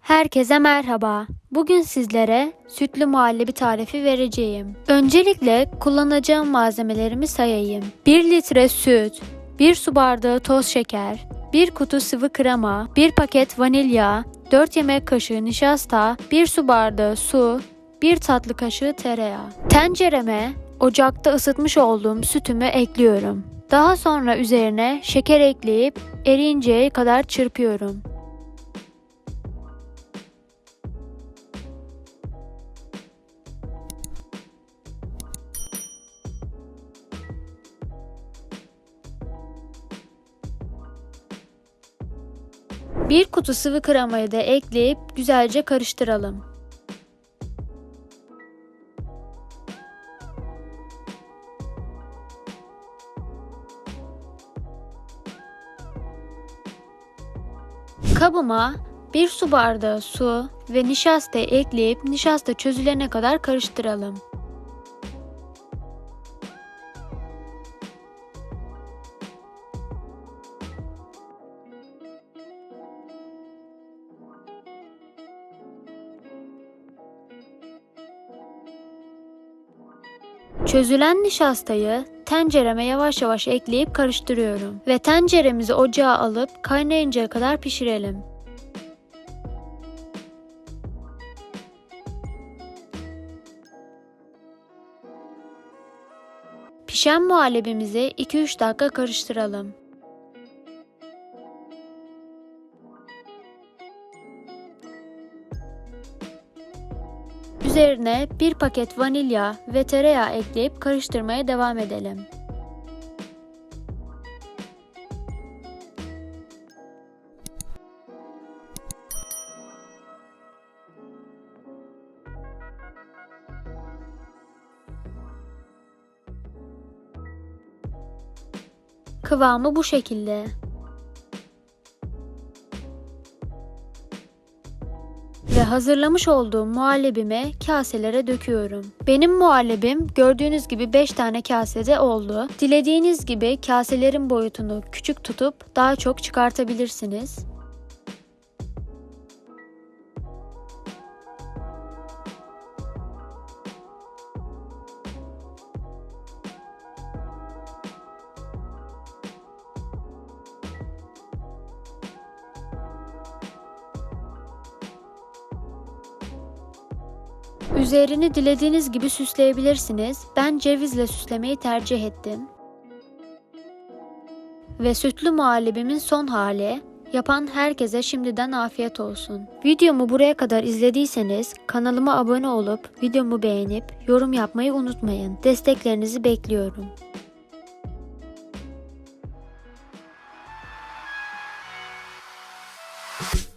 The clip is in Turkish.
Herkese merhaba. Bugün sizlere sütlü muhallebi tarifi vereceğim. Öncelikle kullanacağım malzemelerimi sayayım. 1 litre süt, 1 su bardağı toz şeker, 1 kutu sıvı krema, 1 paket vanilya, 4 yemek kaşığı nişasta, 1 su bardağı su, 1 tatlı kaşığı tereyağı. Tencereme ocakta ısıtmış olduğum sütümü ekliyorum. Daha sonra üzerine şeker ekleyip eriyinceye kadar çırpıyorum. Bir kutu sıvı kremayı da ekleyip güzelce karıştıralım. Kabıma bir su bardağı su ve nişasta ekleyip nişasta çözülene kadar karıştıralım. Çözülen nişastayı tencereme yavaş yavaş ekleyip karıştırıyorum ve tenceremizi ocağa alıp kaynayıncaya kadar pişirelim. Pişen muhallebimizi 2-3 dakika karıştıralım. Üzerine bir paket vanilya ve tereyağı ekleyip karıştırmaya devam edelim. Kıvamı bu şekilde. Ve hazırlamış olduğum muhallebimi kaselere döküyorum. Benim muhallebim gördüğünüz gibi 5 tane kasede oldu. Dilediğiniz gibi kaselerin boyutunu küçük tutup daha çok çıkartabilirsiniz. Üzerini dilediğiniz gibi süsleyebilirsiniz. Ben cevizle süslemeyi tercih ettim. Ve sütlü muhallebimin son hali. Yapan herkese şimdiden afiyet olsun. Videomu buraya kadar izlediyseniz kanalıma abone olup videomu beğenip yorum yapmayı unutmayın. Desteklerinizi bekliyorum. you